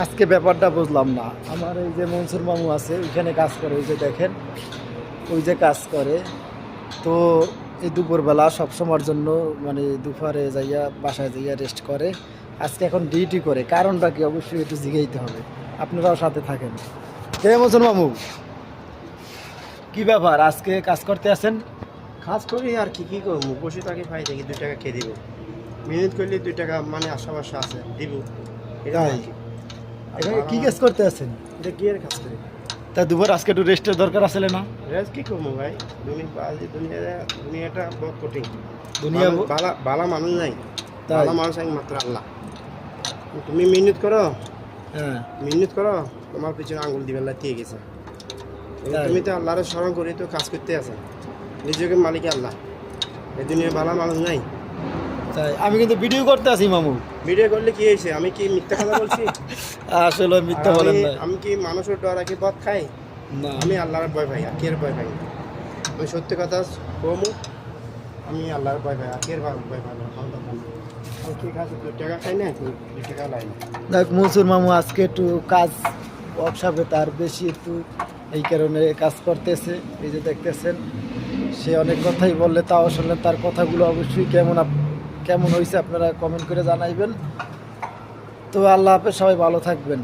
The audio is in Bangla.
আজকে ব্যাপারটা বুঝলাম না। আমার এই যে মনসুর মামু আছে ওইখানে কাজ করে ওই যে দেখেন ওই যে কাজ করে। তো এই দুপুরবেলা সবসময়ের জন্য মানে দুপুরে যাইয়া বাসায় যাইয়া রেস্ট করে। আজকে এখন ডিউটি করে। কারণটা কি? অবশ্যই একটু জিগাইতে হবে। আপনারাও সাথে থাকেন। কে মনসুর মামু? কি ব্যাপার? আজকে কাজ করতে আছেন? কাজ করি আর কি কি করব? বসে থাকি পাই দেখি দুই টাকা খেয়ে দিব। মিনিট করলে দুই টাকা মানে আশাবাসা আছে দিব। এটা কি। কাজ করতে আছেন? এটা গিয়ে কাজ করি? তা দুপুর আজকে একটু রেস্টের দরকার আছে না? রেজ কি করব ভাই? দুনিয়া দুনিয়া দুনিয়াটা বহুত কঠিন। দুনিয়া বালা বালা মানুষ নাই। বালা মানুষ আমি মাত্র আল্লাহ। তুমি মিনিট করো। হ্যাঁ। মিনিট করো তোমার পিছনে আঙ্গুল দিবে আল্লাহ দিয়ে গেছে? তুমি তো আল্লাহর স্মরণ করি তো কাজ করতে আছে। নিজেকে মালিক আল্লাহ। এই দুনিয়ায় বালা মানুষ নাই। তাই আমি কিন্তু ভিডিও করতে আছি মামু। ভিডিও করলে কি হয়েছে? আমি কি মিথ্যা কথা বলছি? আসলে মিথ্যা বলেন নাই। আমি কি মানুষের ডর আগে পথ খাই? না। আমি আল্লাহর ভয় পাই আর কের ভয় ভাই না। আমি সত্যি কথা কমু আমি আল্লাহর ভয় পাই আর কের ভয় ভাই না। কি না না? দেখ মনসুর মামু আজকে একটু কাজ ওয়ার্কশপে তার বেশি একটু এই কারণে কাজ করতেছে। এই যে দেখতেছেন সে অনেক কথাই বললে তাও শুনলেন তার কথাগুলো অবশ্যই কেমন কেমন হয়েছে আপনারা কমেন্ট করে জানাইবেন। তো আল্লাহ হাফেজ সবাই ভালো থাকবেন।